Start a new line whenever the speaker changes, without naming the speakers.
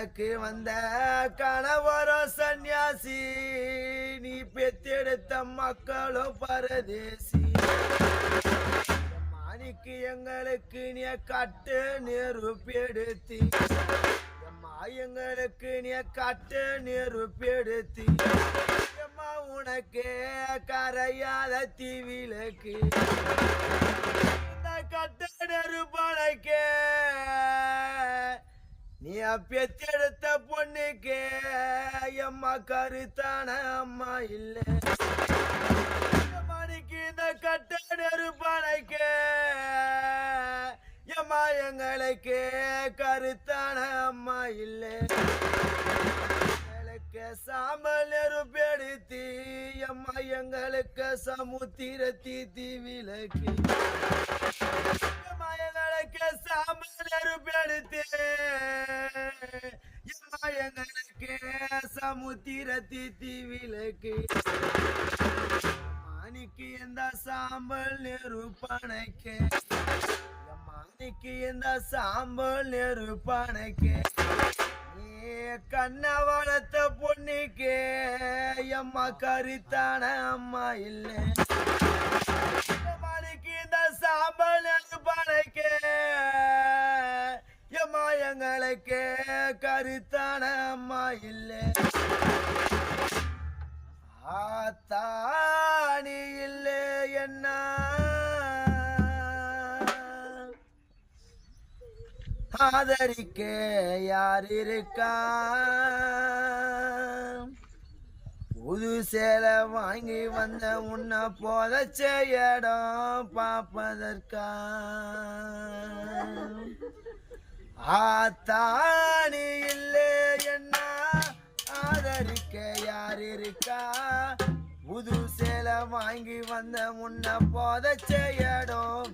உனக்கு வந்த கணவரோ சன்னியாசி நீ பெத்தெடுத்த மக்களோ பரதேசி. மாணிக்கு எங்களுக்கு நீ கட்டு நெருப்பெடுத்தி. எங்களுக்கு நீ கட்டு நெருப்பெடுத்தி. அம்மா உனக்கு கரையாத தீவிலக்கு. இந்த கட்டு நெருப்படைக்கே நீ பெத்தெடுத்த பொண்ணுக்கு அம்மா கருத்தான அம்மா இல்ல. மணிக்கு இந்த கட்ட நெருப்பானைக்கு எம்மா எங்களுக்கு கருத்தான அம்மா இல்ல. எங்களுக்கு சாம்பல் நெருப்பெடுத்தி அம்மா எங்களுக்கு சமுத்திர தீ விளக்கு. எம்மா எங்களுக்கு சாம்பல் சமுத்திர தீ விளக்கு மாணிக்கு இந்த சாம்பல் நெருப்பணைக்கு மாணிக்கு எந்த சாம்பல் நெருப்பணைக்கு கண்ண வளர்த்த பொண்ணுக்கு எம்மா கருத்தான அம்மா இல்லை. எங்களுக்கு கருத்தான அம்மா இல்லை. ஆத்தாணி இல்லை என்ன? ஆதரிக்க யார் இருக்கா? புது சேலை வாங்கி வந்த உன்னை போதச்ச இடம் பார்ப்பதற்கா? ஆத்தாணி இல்லை என்ன ஆதரிக்க யார் இருக்கா புது சேலை வாங்கி வந்த முன்ன போத செய்யடும்